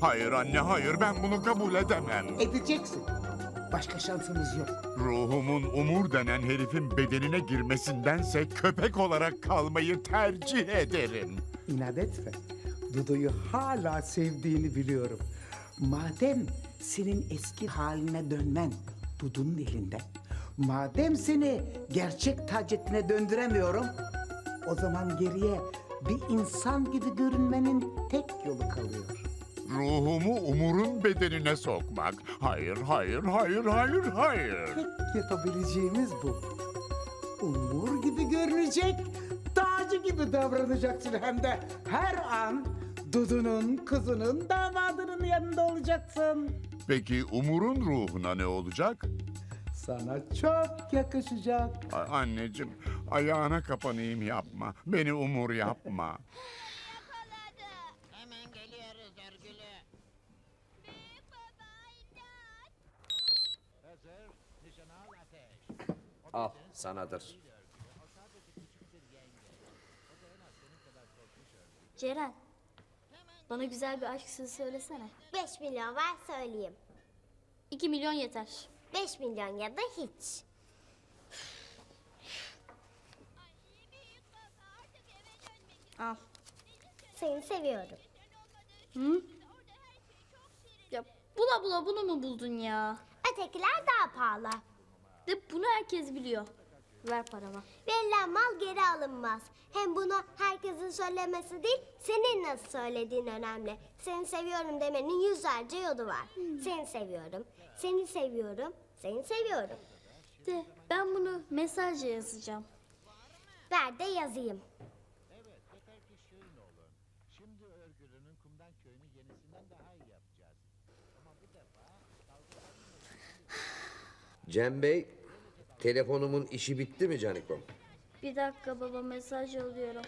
Hayır anne hayır ben bunu kabul edemem. Edeceksin. Başka şansımız yok. Ruhumun Umur denen herifin bedenine girmesindense köpek olarak kalmayı tercih ederim. İnat etme. Dudu'yu hala sevdiğini biliyorum. Madem senin eski haline dönmen Dudu'nun elinde. Madem seni gerçek Taceddin'e döndüremiyorum. O zaman geriye bir insan gibi görünmenin tek yolu kalıyor. Ruhumu Umur'un bedenine sokmak. Hayır, hayır, hayır, hayır, hayır. Tek yapabileceğimiz bu. Umur gibi görünecek, tacı gibi davranacaksın hem de her an Dudu'nun, kızının, damadının yanında olacaksın. Peki Umur'un ruhuna ne olacak? Sana çok yakışacak. A- anneciğim, ayağına kapanayım yapma. Beni Umur yapma. Al sanadır. Ceren. Bana güzel bir aşk sözü söylesene. 5 milyon var söyleyeyim. 2 milyon yeter. 5 milyon ya da hiç. Al. Seni seviyorum. Hı? Ya bula bula bunu mu buldun ya? Ötekiler daha pahalı. De bunu herkes biliyor. Ver paramı. Verilen mal geri alınmaz. Hem bunu herkesin söylemesi değil, senin nasıl söylediğin önemli. Seni seviyorum demenin yüzlerce yolu var. Seni seviyorum, seni seviyorum, seni seviyorum. De ben bunu mesajla yazacağım. Ver de yazayım. Cem Bey, telefonumun işi bitti mi Canikom? Bir dakika baba mesaj yolluyorum.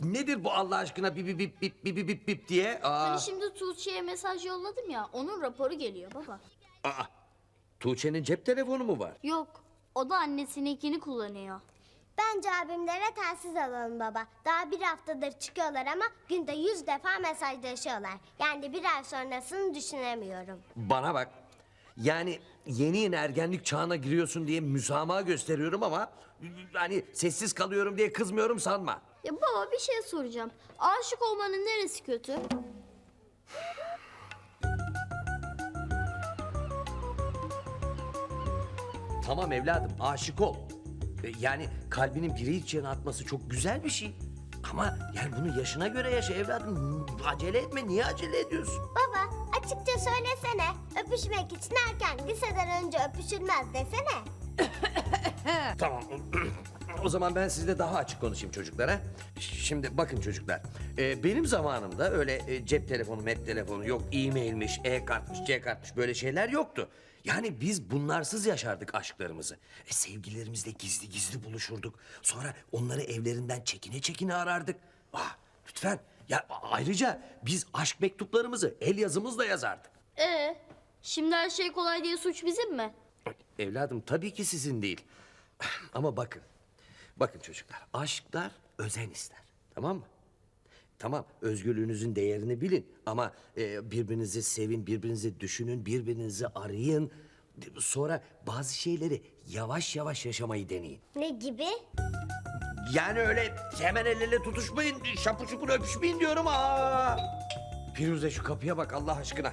Nedir bu Allah aşkına bip bip bip bip bip bip bip diye? Aa, Hani şimdi Tuğçe'ye mesaj yolladım ya onun raporu geliyor baba. aa, Tuğçe'nin cep telefonu mu var? Yok o da annesininkini kullanıyor. Bence abimlere telsiz alalım baba. Daha bir haftadır çıkıyorlar ama günde yüz defa mesajlaşıyorlar. Yani bir ay sonrasını düşünemiyorum. Bana bak. Yani yeni yeni ergenlik çağına giriyorsun diye müsamaha gösteriyorum ama... ...hani sessiz kalıyorum diye kızmıyorum sanma. Ya baba bir şey soracağım. Aşık olmanın neresi kötü? Tamam evladım aşık ol. E, Yani kalbinin biri içine atması çok güzel bir şey. Ama yani bunu yaşına göre yaşa evladım. Acele etme niye acele ediyorsun? Baba açıkça söylesene. Öpüşmek için erken liseden önce öpüşülmez desene. Tamam. o zaman ben sizle daha açık konuşayım çocuklara. Şimdi bakın çocuklar. e, benim zamanımda öyle e, cep telefonu, mep telefonu yok e-mailmiş, e-kartmış, c-kartmış böyle şeyler yoktu. Yani biz bunlarsız yaşardık aşklarımızı. E, sevgililerimizle gizli gizli buluşurduk. Sonra onları evlerinden çekine çekine arardık. Ah, lütfen. Ya ayrıca biz aşk mektuplarımızı el yazımızla yazardık. Ee, şimdi her şey kolay diye suç bizim mi? Evladım tabii ki sizin değil. Ama bakın. Bakın çocuklar. Aşklar özen ister. Tamam mı? Tamam özgürlüğünüzün değerini bilin. Ama e, birbirinizi sevin, birbirinizi düşünün, birbirinizi arayın. Sonra bazı şeyleri yavaş yavaş yaşamayı deneyin. Ne gibi? Yani öyle hemen el ele tutuşmayın, şapur şupur öpüşmeyin diyorum. Aa! Firuze şu kapıya bak Allah aşkına.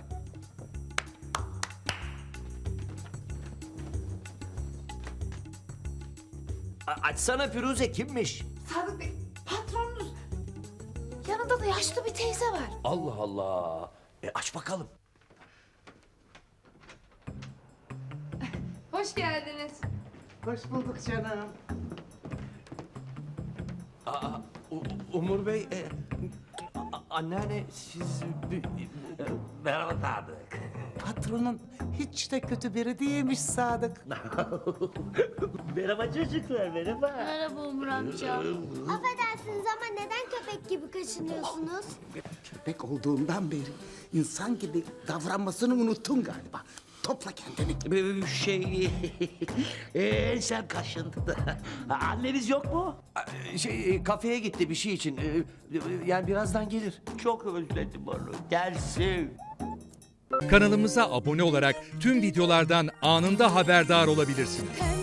A- açsana Firuze kimmiş? Sadık Bey. Yanında da yaşlı bir teyze var. Allah Allah. E aç bakalım. Hoş geldiniz. Hoş bulduk canım. Aa, U- Umur Bey, e, a- anneanne siz... Merhaba Sadık. Patronun hiç de kötü biri değilmiş Sadık. Merhaba çocuklar, merhaba. Merhaba Umur amca. Affedersiniz köpek gibi kaşınıyorsunuz? Köpek olduğundan beri insan gibi davranmasını unuttun galiba. topla kendini. Ee, Şey, ee, sen kaşındı da. Anneniz yok mu? Şey e, kafeye gitti bir şey için. E, Yani birazdan gelir. Çok özledim onu. Gelsin. Kanalımıza abone olarak tüm videolardan anında haberdar olabilirsiniz.